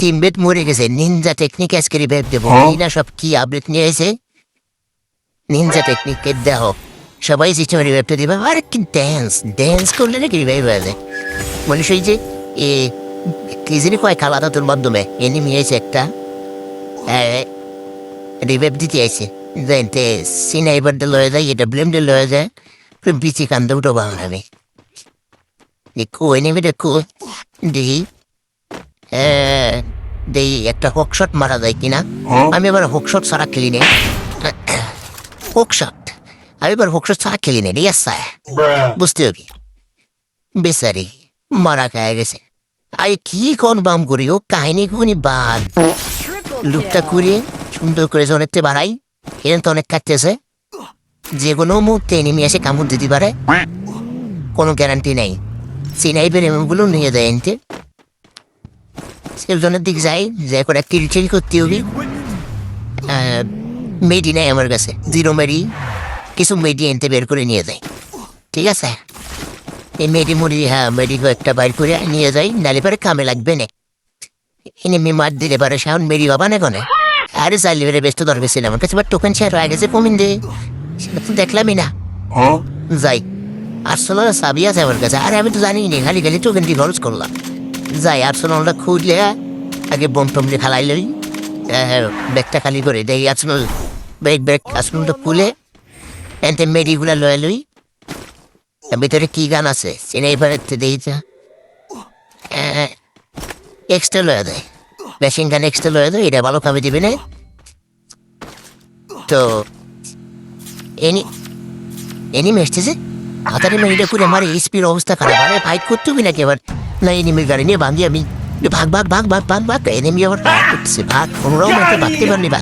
টিমবেট মরে গেছে। Ninja technique আজকে রিভাইভ দেবো। না সব কি আপডেট নিয়ে এসে? নিনজা টেকনিক দেহ। সবাই সিস্টেমে রিভাইভটা দিবে। আর কি ড্যান্স ড্যান্স করলে নাকি রিভাইভ হয়ে যায়। মানুষ ওই যে এ কি জানি কয় খালাদা তোর মাধ্যমে এনিমি এসে একটা। রিভাইভ দিতে আইছে। জানতে সিনাইবারটা লয়ে যায় এটা ব্লেমটা লয়ে যায়। বিচি কান্দে উঠো বাংলা আমি দেখো এনিমিটা কো দেখি। দেখি একটা হোকশট মারা যায় কিনা? আমি এবার হোকশট ছাড়া খেলি নে। হোকশট আমি এবার হোকশট ছাড়া খেলি নে ঠিক আছে? বুঝতে হবে। বেচারি মারা খায় গেছে। আই কি কোন বাম করি ও কাহিনী কোনি বাদ। লুকটা করে সুন্দর করে অনেকটা বাড়াই এরকম তো অনেক কাটতেছে। যে কোনো মুহূর্তে এনিমি এসে কামড় দিতে পারে। কোনো গ্যারান্টি নেই। সিনাইপের এমনগুলো নিয়ে দেয় এনতে। সেজনের দিক যাই যাই করে কিলচিল করতে হবে মেডি নেই আমার কাছে জিরো মেডি কিছু মেডি এনতে বের করে নিয়ে যায় ঠিক আছে এই মেডি মুড়ি হ্যাঁ মেডি একটা বাইর করে নিয়ে যাই নালে পরে কামে লাগবে না এনে মার দিলে পারে সাউন্ড মেরি বাবা না কোনে আরে চাইলে বেড়ে ব্যস্ত দরকার ছিল আমার কাছে আবার টোকেন শেয়ার হয়ে গেছে কমিন দে সেটা তো দেখলামই না যাই আসলে সাবি আছে আমার কাছে আরে আমি তো জানি নি খালি খালি টোকেন দিয়ে খরচ করলাম যাই আর্সেনালটা খুঁজলে আগে বোম টম দিয়ে খালাই লই। ব্যাগটা খালি করে দেই। আর্সেনাল ব্যাগ ব্যাগ আর্সেনালটা খুলে এনতে মেডিগুলা লয়ে লই। ভিতরে কি গান আছে? সিনে এবার দিয়েছে এক্সট্রা লয়ে দেয় মেশিন গান এক্সট্রা লয়ে দেয় এটা ভালো কামে দিবে, না? তো, এনি এনি মেসতেছে হাতারে মেরিটা করে আমার স্পির অবস্থা খারাপ। আরে ফাইট করতে হবে নাকি এবার? এনিমির গাড়ি নিয়ে বাঁধি আমি ভাগ ভাগ ভাগ ভাগ ভাগ ভাগ এনিমি আবার ফাইট করতেছে ভাগ কোনোরাও মাত্র ভাগতে পারলি ভাগ